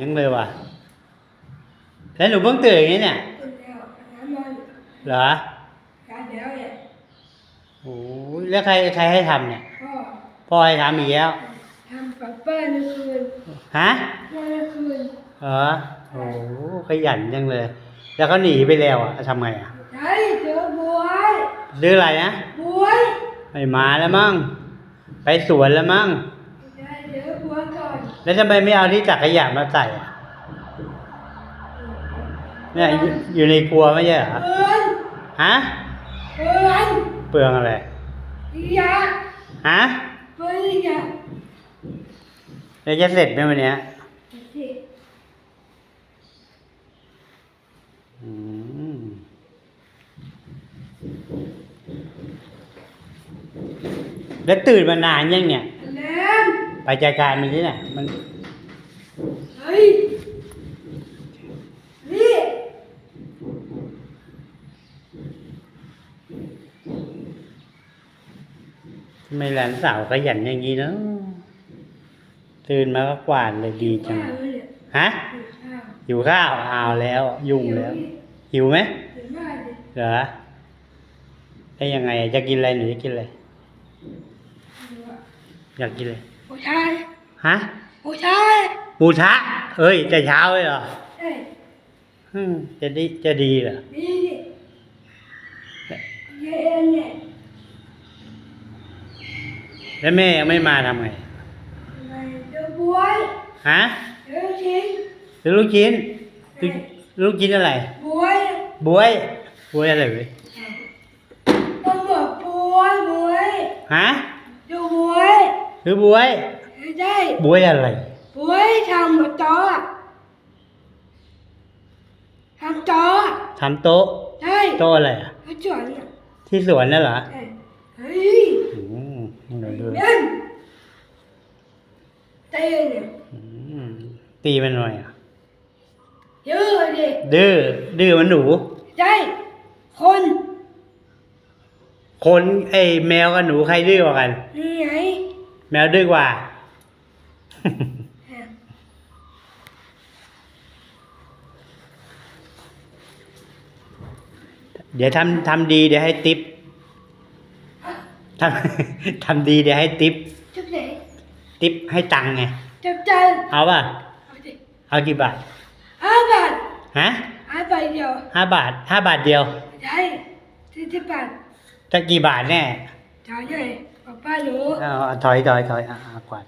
ยังเลยว่ะแล้วหนูเพิ่งตื่นอย่างนี้เนี่ยตื่นแล้วน้ำมันเหรอการเดี๋ยวเนี่ยโอ้ยแล้วใครใครให้ทำเนี่ยพ่อพ่อให้ทำอีกแล้วทำกับป้าในคืนฮะเมื่อคืนเหรอโอ้ขยันจังเลย แล้วเขาหนีไปแล้วอะทำไงอะใช่เจอบวยซื้ออะไรนะบวยไม่มาแล้วมั้งไปสวนแล้วมั้งใช่เจอบวยก่อน แล้วทำไมไม่เอาที่ตักขยะมาใส่อะเนี่ยอยู่อยู่ในครัวไม่ใช่เหรอ เอินฮะ เอินเปลืองอะไรอียาฮะเปิดอียาแล้วจะเสร็จไหมวันเนี้ยสิอืมแล้วตื่นมานานยังเนี่ย จัดการมันที่ไหนมันเฮ้ยนี่ทำไมหลานสาวขยันอย่างนี้เนาะตื่นมาก็กวาดเลยดีจังข้าวเนี่ยฮะข้าวหิวข้าวเอาแล้ว ยุ่งแล้ว หิวไหมเดี๋ยวมาดิเหรอได้ยังไง จะกินอะไรหนูจะกินอะไร อยากกินอะไรผู้ชายฮะผู้ชายหมูทะเอ้ยจะเช้าเลยเหรอเอ้ยอืมจะดีจะดีเหรอนี่นี่เย็นเนี่ยแล้วแม่ยังไม่มาทำไงไม่เดี๋ยวบวยฮะเดี๋ยวทิ้งซื้อลูกชิ้นซื้อลูกชิ้นอะไรบวยบวยบวยอะไรเว้ยต้องบอกบวยบวยฮะเดี๋ยวบวย ซื้อบวยไม่ได้บวยอะไรบวยทำกับโต๊ะทำโต๊ะทำโต๊ะใช่โต๊ะอะไรอะเขาจวนเนี่ยที่สวนนั่นเหรอเอ้ยเฮ้ยอืมเดี๋ยวดูเล่นเต้นเนี่ยอืมตีมันหน่อยอะเยอะดิดื้อดื้อมันหนูใช่คน คนไอ้แมวกับหนูใครดื้อกว่ากันนี่ไง แมวดื้อกว่า เดี๋ยวทำทำดีเดี๋ยวให้ติปทำทำดีเดี๋ยวให้ติปจุดไหนติปให้ตังค์ไงจับจันเอาป่ะ เอาดิเอากี่บาทห้าบาทฮะห้าบาทเดียวห้าบาทห้าบาทเดียวใช่สี่สิบบาทจะกี่บาทแน่ จ่ายใหญ่ ป้าป้าหนูเอาเอาถอยถอยถอยอะอะกวาด